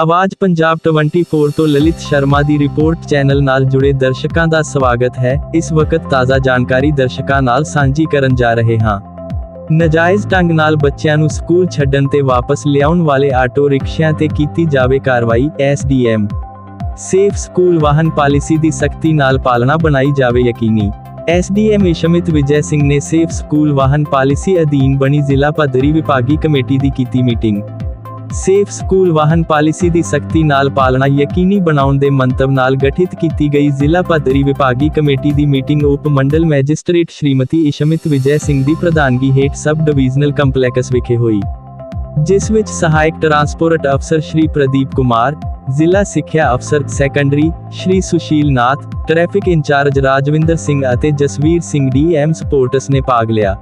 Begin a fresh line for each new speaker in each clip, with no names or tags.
ਆਵਾਜ਼ ਪੰਜਾਬ 24 ਤੋਂ ਲਲਿਤ ਸ਼ਰਮਾ ਦੀ ਰਿਪੋਰਟ ਚੈਨਲ ਨਾਲ ਜੁੜੇ ਦਰਸ਼ਕਾਂ ਦਾ ਸਵਾਗਤ ਹੈ। ਇਸ ਵਕਤ ਤਾਜ਼ਾ ਜਾਣਕਾਰੀ ਦਰਸ਼ਕਾਂ ਨਾਲ ਸਾਂਝੀ ਕਰਨ ਜਾ ਰਹੇ ਹਾਂ। ਨਜਾਇਜ਼ ਢੰਗ ਨਾਲ ਬੱਚਿਆਂ ਨੂੰ ਸਕੂਲ ਛੱਡਣ ਤੇ ਵਾਪਸ ਲਿਆਉਣ ਵਾਲੇ ਆਟੋ ਰਿਕਸ਼ਿਆਂ ਤੇ ਕੀਤੀ ਜਾਵੇ ਕਾਰਵਾਈ ਐਸਡੀਐਮ ਸੇਫ ਸਕੂਲ ਵਾਹਨ ਪਾਲਿਸੀ ਦੀ ਸਖਤੀ ਨਾਲ ਪਾਲਣਾ ਬਣਾਈ ਜਾਵੇ ਯਕੀਨੀ। ਐਸਡੀਐਮ ਇਸ਼ਮਿਤ ਵਿਜੈ ਸਿੰਘ ਨੇ ਸੇਫ ਸਕੂਲ ਵਾਹਨ ਪਾਲਿਸੀ ਅਧੀਨ ਬਣੀ ਜ਼ਿਲ੍ਹਾ ਪੱਧਰੀ ਵਿਭਾਗੀ ਕਮੇਟੀ ਦੀ ਕੀਤੀ ਮੀਟਿੰਗ। ਸੇਫ ਸਕੂਲ ਵਾਹਨ ਪਾਲਿਸੀ ਦੀ ਸਖਤੀ ਨਾਲ ਪਾਲਣਾ ਯਕੀਨੀ ਬਣਾਉਣ ਦੇ ਮੰਤਵ ਨਾਲ ਗਠਿਤ ਕੀਤੀ ਗਈ ਜ਼ਿਲ੍ਹਾ ਪੱਧਰੀ ਵਿਭਾਗੀ ਕਮੇਟੀ ਦੀ ਮੀਟਿੰਗ ਉਪ ਮੰਡਲ ਮੈਜਿਸਟ੍ਰੇਟ ਸ਼੍ਰੀਮਤੀ ਇਸ਼ਮਿਤ ਵਿਜੈ ਸਿੰਘ ਦੀ ਪ੍ਰਧਾਨਗੀ ਹੇਠ ਸਬ ਡਿਵੀਜ਼ਨਲ ਕੰਪਲੈਕਸ ਵਿਖੇ ਹੋਈ, ਜਿਸ ਵਿੱਚ ਸਹਾਇਕ ਟਰਾਂਸਪੋਰਟ ਅਫਸਰ ਸ਼੍ਰੀ ਪ੍ਰਦੀਪ ਕੁਮਾਰ, ਜ਼ਿਲ੍ਹਾ ਸਿੱਖਿਆ ਅਫਸਰ secondary Shri Sushil Nath, traffic incharge Rajwinder Singh ਅਤੇ ਜਸਵੀਰ ਸਿੰਘ ਡੀਐਮ ਸਪੋਰਟਸ ਨੇ ਭਾਗ ਲਿਆ।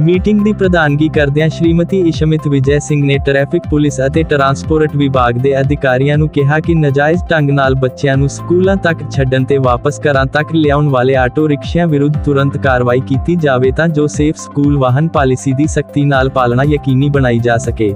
ਮੀਟਿੰਗ ਦੀ ਪ੍ਰਧਾਨਗੀ ਕਰਦਿਆਂ ਸ਼੍ਰੀਮਤੀ ਇਸ਼ਮਿਤ ਵਿਜੈ ਸਿੰਘ ਨੇ ਟ੍ਰੈਫਿਕ ਪੁਲਿਸ ਅਤੇ ਟਰਾਂਸਪੋਰਟ ਵਿਭਾਗ ਦੇ ਅਧਿਕਾਰੀਆਂ ਨੂੰ ਕਿਹਾ ਕਿ ਨਜਾਇਜ਼ ਢੰਗ ਨਾਲ ਬੱਚਿਆਂ ਨੂੰ ਸਕੂਲਾਂ ਤੱਕ ਛੱਡਣ ਤੇ ਵਾਪਸ ਘਰਾਂ ਤੱਕ ਲਿਆਉਣ ਵਾਲੇ ਆਟੋ ਰਿਕਸ਼ਿਆਂ ਵਿਰੁੱਧ ਤੁਰੰਤ ਕਾਰਵਾਈ ਕੀਤੀ ਜਾਵੇ ਤਾਂ ਜੋ ਸੇਫ ਸਕੂਲ ਵਾਹਨ ਪਾਲਿਸੀ ਦੀ ਸਖਤੀ ਨਾਲ ਪਾਲਣਾ ਯਕੀਨੀ ਬਣਾਈ ਜਾ ਸਕੇ।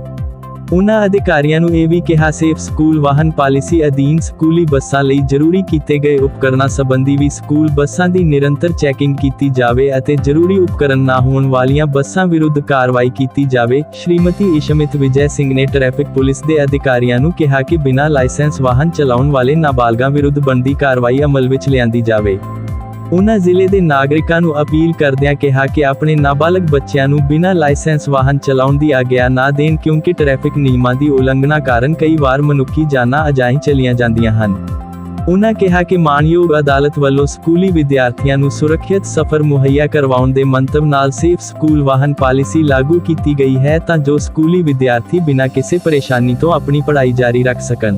ਉਨ੍ਹਾਂ ਅਧਿਕਾਰੀਆਂ ਨੂੰ ਇਹ ਵੀ ਕਿਹਾ, ਸੇਫ ਸਕੂਲ, ਵਾਹਨ ਪਾਲਿਸੀ ਅਧੀਨ ਸਕੂਲੀ ਬੱਸਾਂ ਲਈ ਜ਼ਰੂਰੀ ਕੀਤੇ ਗਏ ਉਪਕਰਨਾਂ ਸੰਬੰਧੀ ਵੀ ਸਕੂਲ ਬੱਸਾਂ ਦੀ ਨਿਰੰਤਰ ਚੈਕਿੰਗ ਕੀਤੀ ਜਾਵੇ ਅਤੇ ਜ਼ਰੂਰੀ ਉਪਕਰਨ ਨਾ ਹੋਣ ਵਾਲੀਆਂ ਬੱਸਾਂ ਵਿਰੁੱਧ ਕਾਰਵਾਈ ਕੀਤੀ ਜਾਵੇ। ਸ਼੍ਰੀਮਤੀ ਇਸ਼ਮਿਤ ਵਿਜੈ ਸਿੰਘ ਨੇ ਟ੍ਰੈਫਿਕ ਪੁਲਿਸ ਦੇ ਅਧਿਕਾਰੀਆਂ ਨੂੰ ਕਿਹਾ ਕਿ ਬਿਨਾਂ ਲਾਇਸੈਂਸ ਵਾਹਨ ਚਲਾਉਣ ਵਾਲੇ ਨਾਬਾਲਗਾਂ ਵਿਰੁੱਧ ਬਣਦੀ ਕਾਰਵਾਈ ਅਮਲ ਵਿੱਚ ਲਿਆਂਦੀ ਜਾਵੇ। ਉਨ੍ਹਾਂ ਜ਼ਿਲ੍ਹੇ ਦੇ ਨਾਗਰਿਕਾਂ ਨੂੰ ਅਪੀਲ ਕਰਦਿਆਂ ਕਿਹਾ ਕਿ ਆਪਣੇ ਨਾਬਾਲਗ ਬੱਚਿਆਂ ਨੂੰ ਬਿਨਾਂ ਲਾਇਸੈਂਸ ਵਾਹਨ ਚਲਾਉਣ ਦੀ ਆਗਿਆ ਨਾ ਦੇਣ ਕਿਉਂਕਿ ਟ੍ਰੈਫਿਕ ਨਿਯਮਾਂ ਦੀ ਉਲੰਘਣਾ ਕਾਰਨ ਕਈ ਵਾਰ ਮਨੁੱਖੀ ਜਾਨਾਂ ਅਜਾਈਂ ਚਲੀਆਂ ਜਾਂਦੀਆਂ ਹਨ। ਉਹਨਾਂ ਕਿਹਾ ਕਿ ਮਾਨਯੋਗ ਅਦਾਲਤ ਵੱਲੋਂ ਸਕੂਲੀ ਵਿਦਿਆਰਥੀਆਂ ਨੂੰ ਸੁਰੱਖਿਅਤ ਸਫ਼ਰ ਮੁਹੱਈਆ ਕਰਵਾਉਣ ਦੇ ਮੰਤਵ ਨਾਲ ਸੇਫ ਸਕੂਲ ਵਾਹਨ ਪਾਲਿਸੀ ਲਾਗੂ ਕੀਤੀ ਗਈ ਹੈ ਤਾਂ ਜੋ ਸਕੂਲੀ ਵਿਦਿਆਰਥੀ ਬਿਨਾਂ ਕਿਸੇ ਪਰੇਸ਼ਾਨੀ ਤੋਂ ਆਪਣੀ ਪੜ੍ਹਾਈ ਜਾਰੀ ਰੱਖ ਸਕਣ।